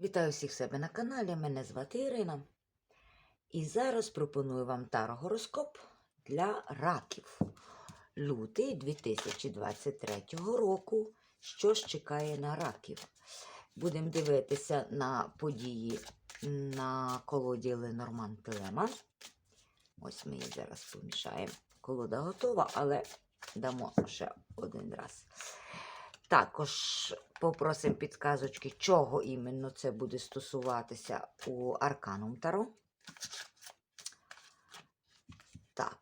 Вітаю всіх себе на каналі. Мене звати Ірина. І зараз пропоную вам тарогороскоп для раків. Лютий 2023 року. Що ж чекає на раків? Будемо дивитися на події на колоді Ленорман Телеман. Ось ми її зараз помішаємо. Колода готова, але дамо ще один раз. Також попросимо підказочки, чого іменно це буде стосуватися у Арканум Таро. Так,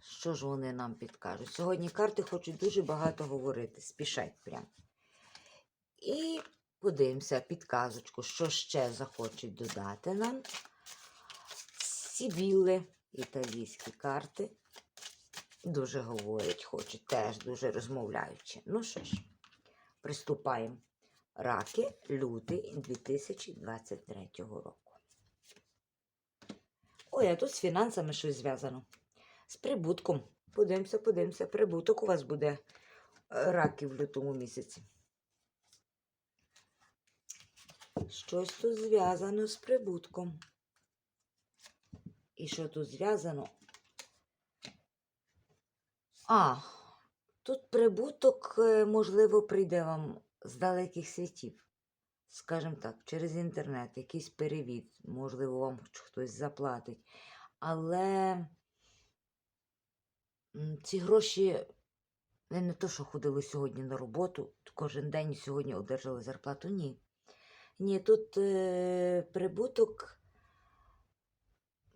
що ж вони нам підкажуть? Сьогодні карти хочуть дуже багато говорити, спішать прям. І подивимося підказочку, що ще захочуть додати нам. Сібіли, італійські карти. Дуже говорять, хочуть, теж дуже розмовляючи. Ну що ж, приступаємо. Раки, лютий 2023 року. Ой, а тут з фінансами щось зв'язано. З прибутком. Подивимося, подивимося. Прибуток у вас буде е, раки в лютому місяці. Щось тут зв'язано з прибутком. І що тут зв'язано? А, тут прибуток, е, можливо, прийде вам з далеких світів. Скажімо так, через інтернет, якийсь перевід, можливо, вам хтось заплатить. Але ці гроші ви не то, що ходили сьогодні на роботу, кожен день сьогодні одержали зарплату. Ні. Ні, тут е, прибуток,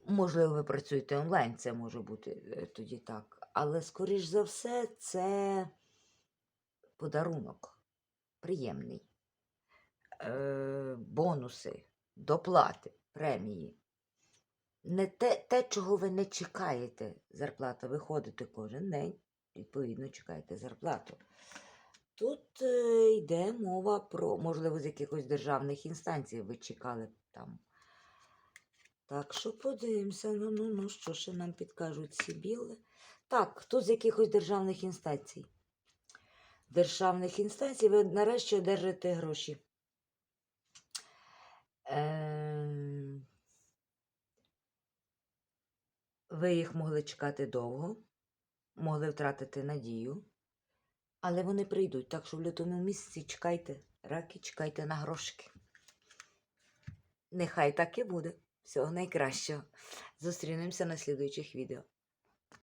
можливо, ви працюєте онлайн, це може бути е, тоді так. Але, скоріш за все, це подарунок приємний. Е, бонуси, доплати, премії. Не те, те, чого ви не чекаєте. Зарплата виходите кожен день, відповідно, чекаєте зарплату. Тут е, йде мова про, можливо, з якихось державних інстанцій ви чекали там. Так що подивимося, ну, ну, ну, що ще нам підкажуть ці біли. Так, тут з якихось державних інстанцій. Державних інстанцій ви нарешті одержите гроші. Ем, Ви їх могли чекати довго, могли втратити надію, але вони прийдуть. Так що в лютому місяці чекайте, раки, чекайте на грошики. Нехай так і буде. Всього найкращого. Зустрінемося на слідуючих відео.